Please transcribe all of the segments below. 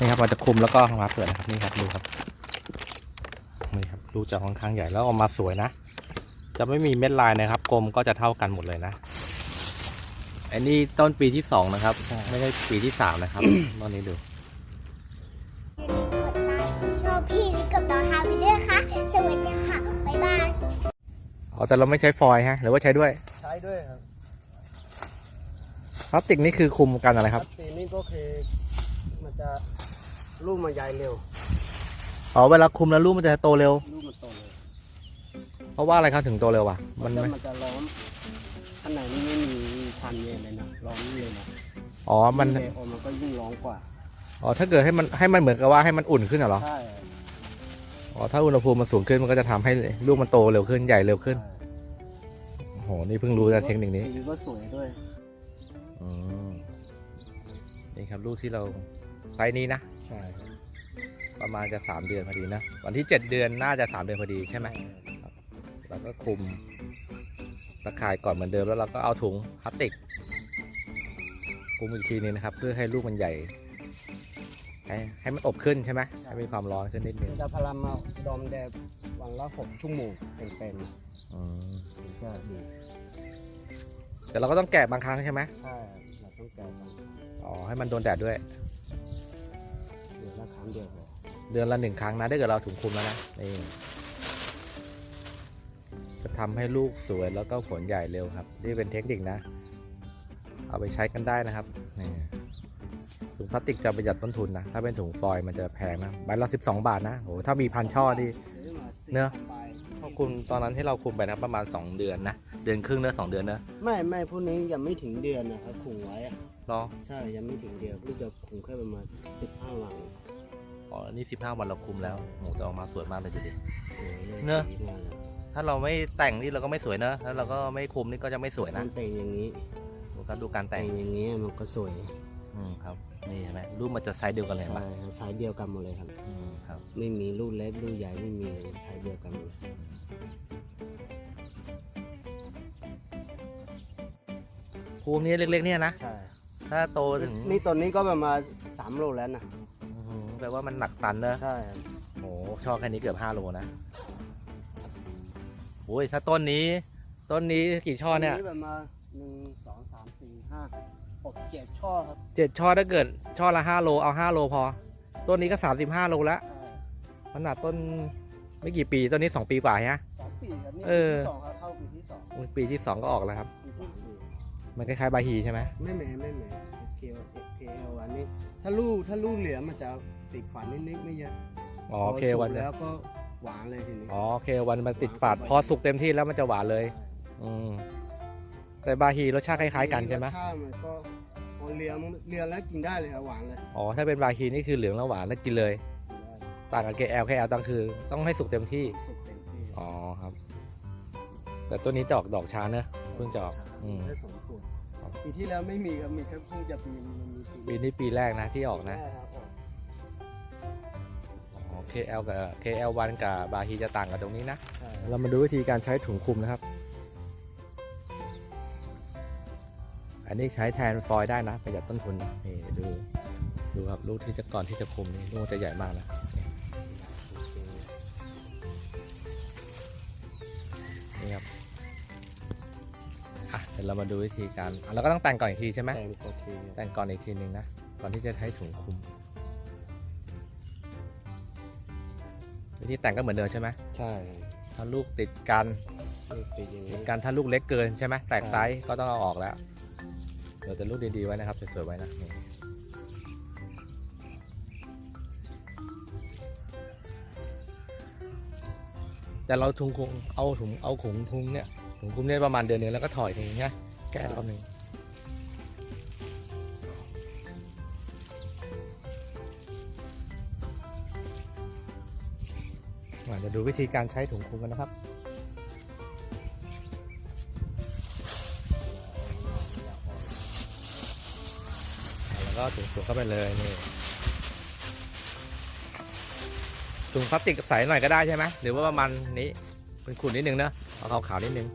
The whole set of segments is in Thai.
นี่ครับเราจะคลุมแล้วก็มาเปิดนะครับนี่ครับดูครับนี่ครับดูจะค่อนข้างใหญ่แล้วออกมาสวยนะ จะไม่มีเม็ดลายนะครับกลมก็จะเท่ากันหมดเลยนะอันนี้ต้นปีที่สองนะครับ ไม่ใช่ปีที่สามนะครับตอนนี้ดูชอบพี่ลิกกับน้องฮาวิด้วยค่ะสวัสดีค่ะบ๊ายบายอ๋อแต่เราไม่ใช้ฟอยล์ฮะหรือว่าใช้ด้วย ใช้ด้วยครับพลาสติกนี่คือคลุมกันอะไรครับปีนี้ก็คือมันจะ ลูกมันใหญ่เร็วอ๋อเวลาคลุมแล้วลูกมันจะโตเร็ว ลูกมันโตเร็วเพราะว่าอะไรครับถึงโตเร็ววะมัมันนจะไม่มันจะล้อมข้างในนี่ไม่มีพันเย็นเลยนะร้อนเลยนะอ๋อมันยิ่งเละออกมันก็ยิ่งร้อนกว่าอ๋อถ้าเกิดให้มันให้มันเหมือนกับว่าให้มันอุ่นขึ้นเหรอใช่อ๋อถ้าอุณหภูมิมันสูงขึ้นมันก็จะทำให้ลูกมันโตเร็วขึ้นใหญ่เร็วขึ้นใช่โอ้โหนี่เพิ่งรู้จากเทคนิคนี้สีก็สวยด้วย อืมนี่ครับลูกที่เรา ไซส์นี้นะ ใช่ครับประมาณจะสามเดือนพอดีนะ วันที่เจ็ดเดือนน่าจะสามเดือนพอดีใช่ไหมเราก็คลุมตะข่ายก่อนเหมือนเดิมแล้วเราก็เอาถุงพลาสติกคลุมอีกทีนึงนะครับ เพื่อให้ลูกมันใหญ่ ให้ให้มันอบขึ้นใช่ไหมให้มีความร้อนขึ้นนิดนึงจะพารามาดอมแดดวันละหกชั่วโมงเป็นอืมๆถึงจะดีแต่เราก็ต้องแกะบางครั้งใช่ไหมใช่เราต้องแก้กันอ๋อให้มันโดนแดดด้วยเดือนละค รั้งเดียวพอเดือนละหนึ่งครั้งนะถ้าเกิดเราถุงคลุมแล้วนะนี่จะทำให้ลูกสวยแล้วก็ผลใหญ่เร็วครับ นี่เป็นเทคนิคนะ เอาไปใช้กันได้นะครับนี่ถุงพลาสติกจะประหยัดต้นทุนนะ ถ้าเป็นถุงฟอยล์มันจะแพงนะใบละสิบสองบาทนะโอ้ถ้ามีพันช่อนี่ซื้อมาสิบเนอะใบพอคุณตอนนั้นที่เราคุมไปนะประมาณ 2 เดือนนะ เดือนครึ่งเนื้อสองเดือนเนอะไม่ไม่พวกนี้ยังไม่ถึงเดือนนะครับขุงไว้อะรอ ใช่ยังไม่ถึงเดือนลูกจะขุงแค่ประมาณสิบห้าวัน อ๋ออันนี่15วันเราคุมแล้วโหแต่ออกมาสวยมากเลยดูดิ สวยเลยเนอะ สีมาเลยถ้าเราไม่แต่งนี่เราก็ไม่สวยเนอะถ้าเราก็ไม่คุมนี่ก็จะไม่สวยต้นะนแต่งอย่างนี้ ดูครับดูการแต่แต่งงอย่างนี้มันก็สวยอืมครับ นี่เห็นไหมรูปมันจะไซส์เดียวกันเลยเห็นใช่ปะครับสายเดียวกันหมดเลยครับ อืมครับ ไม่มีลูกเล็กลูกใหญ่ไม่มีเลยสายเดียวกันหมดเลยภูมินี้เล็กๆเนี่ยนะ ใช่ถ้าโตถึงนี่ตอนนี้ก็ประมาณสามโลแล้วนะอื้อหือ แปลว่ามันหนักตันเนอะใช่ครับโหช่อแค่นี้เกือบ5โลนะโอ้ยถ้าต้นนี้ ต้นนี้กี่ช่อเนี่ยต้ประมาณหนึ่งสองสามสี่ห้าหกเจ็ดช่อครับเจ็ดช่อถ้าเกิดช่อละ5โลเอา5โลพอ ต้นนี้ก็35โลแล้วใช่ขนาดต้นไม่กี่ปีต้นนี้2ปีกว่าฮะ สองปีครับนี่เอปีอ ที่สองครับเข้าปีที่สองอุ๊ยปีที่2ก็ออกแล้วครับ ปีที่สี่มันคล้ายๆบาฮีใช่ไหมไม่แหม่ไม่แหม่เกลเกลอันนี้ ถ้าลูกถ้าลูกเหลือมันจะ ติดฝันนิดๆไม่เยอะอ๋อพโอเควันสุกจะแล้วก็หวานเลยทีนี้อ๋อโอเควันมันติดฝาดพอสุกเต็มที่แล้วมันจะหวานเลย อืมแต่บาฮีรสชาติคล้ายๆกันใช่ไหมรสชาติมันก็พอเลียมเลียแล้วกินได้เลยครับหวานเลย อ๋อถ้าเป็นบาฮีนี่คือเหลืองแล้วหวานแล้วกินเลย ต่างกับ KL KL ต่างคือ ต้องให้สุกเต็มที่ สุกเต็มที่อ๋อครับ แต่ตัวนี้จะออกดอกช้าเนอะ เพิ่งจะออกอืม ได้สองขวดครับปีที่แล้วไม่มีครับมีแค่เพิ่งจะปีมันมีปีนี้ปีแรกนะที่ออกนะ ใช่ครับออกอ๋อ KL กับ KL1 กับบาฮีจะต่างกันตรงนี้นะใช่เรามาดูวิธีการใช้ถุงคลุมนะครับ อันนี้ใช้แทนฟอยล์ได้นะประหยัดต้นทุนนะนี่ดูดูครับลูกที่จะก่อนที่จะคลุมนี่ลูกจะใหญ่มากนะนี่ครับอะเดี๋ยวเรามาดูวิธีการอะเราก็ต้องแต่งก่อนอีกทีใช่ไหมแต่งโอเคแต่งก่อนอีกทีหนึ่งนะก่อนที่จะใช้ถุงคลุม วิธีแต่งก็เหมือนเดิมใช่ไหมใช่ถ้าลูกติดกันลูกปีอย่างตินี้ ดกันถ้าลูกเล็กเกินใช่ไหมแตกใช่ไซส์ก็ต้องเอาออกแล้วเดี๋ยวแต่ลูกดีๆไว้นะครับสวยๆไว้นะนี่แต่เราถุงคงเอาถุงเอาขุงทุงเนี่ยถุงคลุมเนี่ยประมาณเดือนหนึงแล้วก็ถอยทีเงี้ยแก้รอบหนึ่ง เดี๋ยวดูวิธีการใช้ถุงคลุมกันนะครับแล้วก็ถุงถุงเข้าไปเลยนี่ถุงพลาสติกใสหน่อยก็ได้ใช่ไหมหรือว่าประมาณนี้เป็นขุ่นนิดนึงเนอะเอาขาวๆนิดนึง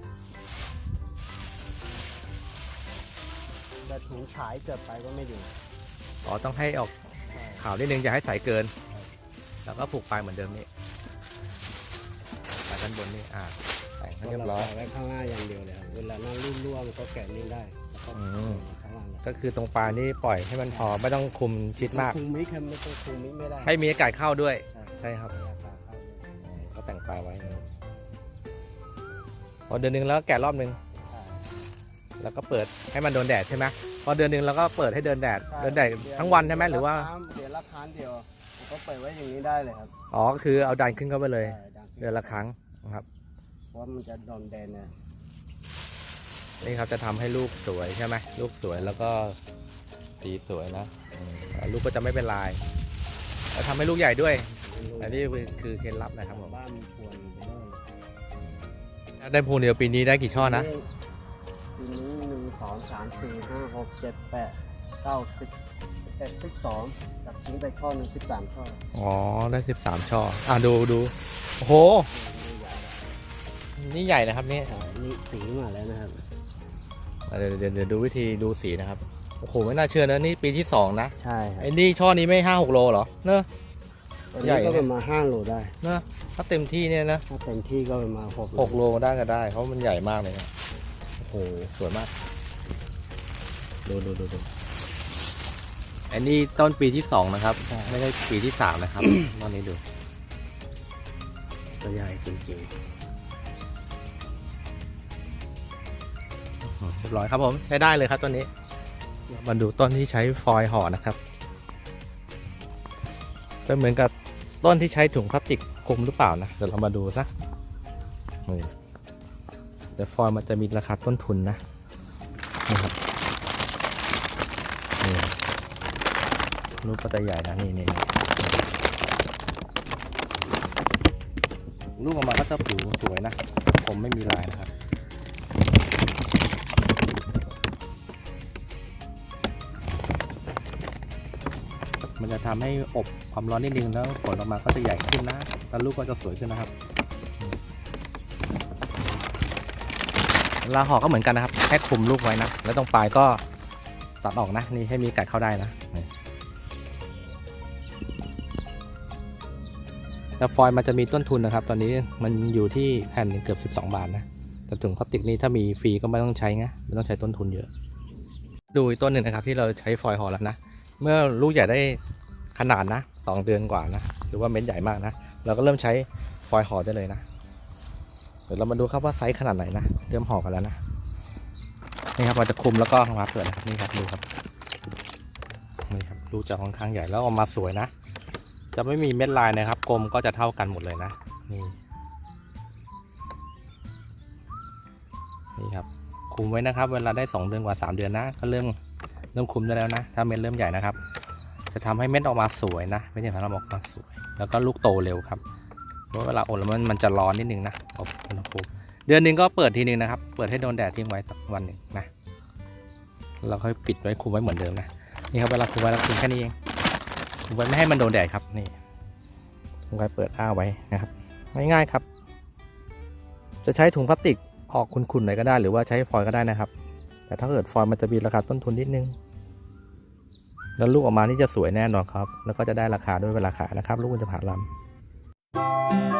แต่ถุงฉายเกิดไปก็ไม่ดีอ๋อต้องให้ออกใช่ขขาวนิดนึงอย่าให้ใสเกิน แล้วก็ผูกปลายเหมือนเดิมนี่ปลาย ด้านบนนี่อ่าแต่งให้เรียบร้อยใส่ไว้ข้างหน้าอย่างเดียวเลยครับเวลานั่งรุ่นร่วงก็แกะนี่ได้แล้วก็อืมข้างล่างเลยก็คือตรงปลายนี่ปล่อยให้มันพอไม่ต้องคุมชิดมาก คุมมิกครับไม่ต้องคุมมิกไม่ได้ให้มีอากาศเข้าด้วย ใช่ใช่ครับราคาเข้าเลยก็แต่งปลายไว้นะครับพอเดือนหนึงแล้วก็แกะรอบหนึงใช่แล้วก็เปิดให้มันโดนแดดใช่ไหมพอเดือนหนึงเราก็เปิดให้เดินแดดใช่เดินแดดทั้งวันใช่ไหมหรือว่าเดือนละครั้งเดียวผมก็เปิดไว้อย่างนี้ได้เลยครับอ๋อก็คือเอาดันขึ้นเข้าไปเลยใช่ดังขึ้เดือนละครั้ง นะครับเพราะว่ามันจะโดนแดนเนี่ยนี่ครับจะทำให้ลูกสวยใช่ไหมลูกสวยแล้วก็สีสวยนะอืมแล้วลูกก็จะไม่เป็นลายแล้วทำให้ลูกใหญ่ด้วย อันนี้คือคือเคล็ดลับนะครับผมบ้านมีพวนไปเลยได้พูนเดียวปีนี้ได้กี่ช่อนะปีนี้หนึ่งสองสามสี่ห้าหกเจ็ดแปดเก้าสิบสิบเอ็ดสิบสองตัดทิ้งไปช่อหนึ่งสิบสามช่ออ๋อได้สิบสามช่ออะดูดูโอ้โห นี่ใหญ่แล้วนี่ใหญ่นะครับนี่ใช่นี่สีมาแล้วนะครับอะเดี๋ยวเดี๋ยวเดี๋ยวดูวิธีดูสีนะครับ โอ้โห ไม่น่าเชื่อนะนี่ปีที่สองนะใช่ครับไอ้นี่ช่อนี้ไม่ห้าหกโลเหรอเนอะ ตัวใหญ่นี้ก็นะ ประมาณห้าโลได้ เนอะถ้าเต็มที่เนี่ยนะถ้าเต็มที่ก็ประมาณหกหกโลได้ก็ได้ เพราะมันใหญ่มากเลยนะโอ้โหสวยมากดูดูดูดูอันนี้ต้นปีที่สองนะครับ ไม่ได้ปีที่สามนะครับ ตอนนี้ดูตัวใหญ่จริง เรียบร้อยครับผมใช้ได้เลยครับต้นนี้มาดูต้นที่ใช้ฟอยล์ห่อนะครับจะเหมือนกับต้นที่ใช้ถุงพลาสติกคลุมหรือเปล่านะเดี๋ยวเรามาดูซะนี่แต่ฟอยล์มันจะมีราคาต้นทุนนะนี่ครับนี่ลูกก็จะใหญ่นะนี่นี่นี่ลูกออกมาก็จะผิวสวยนะผมไม่มีลายนะครับ จะทำให้อบความร้อนนิดนึงแล้วผลออกมาก็จะใหญ่ขึ้นนะแล้วลูกก็จะสวยขึ้นนะครับลาห่อก็เหมือนกันนะครับแค่คลุมลูกไว้นะ แล้วตรงปลายก็ตัดออกนะ นี่ให้มีไก่เข้าได้นะนี่แต่ฟอยล์มันจะมีต้นทุนนะครับ ตอนนี้มันอยู่ที่แผ่นเกือบ 12 บาทนะแต่ถุงพลาสติกนี้ถ้ามีฟรีก็ไม่ต้องใช้ไงไม่ต้องใช้ต้นทุนเยอะ ดูต้นหนึ่งนะครับที่เราใช้ฟอยล์ห่อแล้วนะ เมื่อลูกใหญ่ได้ ขนาดนะสองเดือนกว่านะหรือว่าเม็ดใหญ่มากนะ เราก็เริ่มใช้ฟอยล์ห่อได้เลยนะ เดี๋ยวเรามาดูครับว่าไซส์ขนาดไหนนะ เริ่มห่อกันแล้วนะ นี่ครับเราจะคุมแล้วก็มาเปิดนะนี่ครับดูครับ นี่ครับลูจะค่อนข้างใหญ่แล้วออกมาสวยนะ จะไม่มีเม็ดลายนะครับ กลมก็จะเท่ากันหมดเลยนะ นี่ นี่ครับคุมไว้นะครับ เวลาได้สองเดือนกว่าสามเดือนนะ ก็เริ่มเริ่มคุมได้แล้วนะ ถ้าเม็ดเริ่มใหญ่นะครับ จะทำให้เม็ดออกมาสวยนะเม็ดอย่างเราออกมาสวย แล้วก็ลูกโตเร็วครับเพราะเวลาอบแล้วมันมันจะร้อนนิดนึงนะอบอุณหภูมิเดือนหนึ่งก็เปิดทีนึงนะครับ เปิดให้โดนแดดทิ้งไว้วันหนึ่งนะเราค่อยปิดไว้คุมไว้เหมือนเดิมนะนี่ครับเวลาคุมไว้ล้วคุมแค่นี้เองคุมไว้ไม่ให้มันโดนแดดครับนี่คุมไว้เปิดอ้าไว้นะครับง่ายๆครับ จะใช้ถุงพลาสติกออกขุ่นๆหน่อยก็ได้ หรือว่าใช้ฟอยล์ก็ได้นะครับ แต่ถ้าเกิดฟอยล์มันจะมีราคาต้นทุนนิดนึง แล้วลูกออกมานี่จะสวยแน่นอนครับ แล้วก็จะได้ราคาด้วยเวลาขายนะครับ ลูกจะผ่าลำ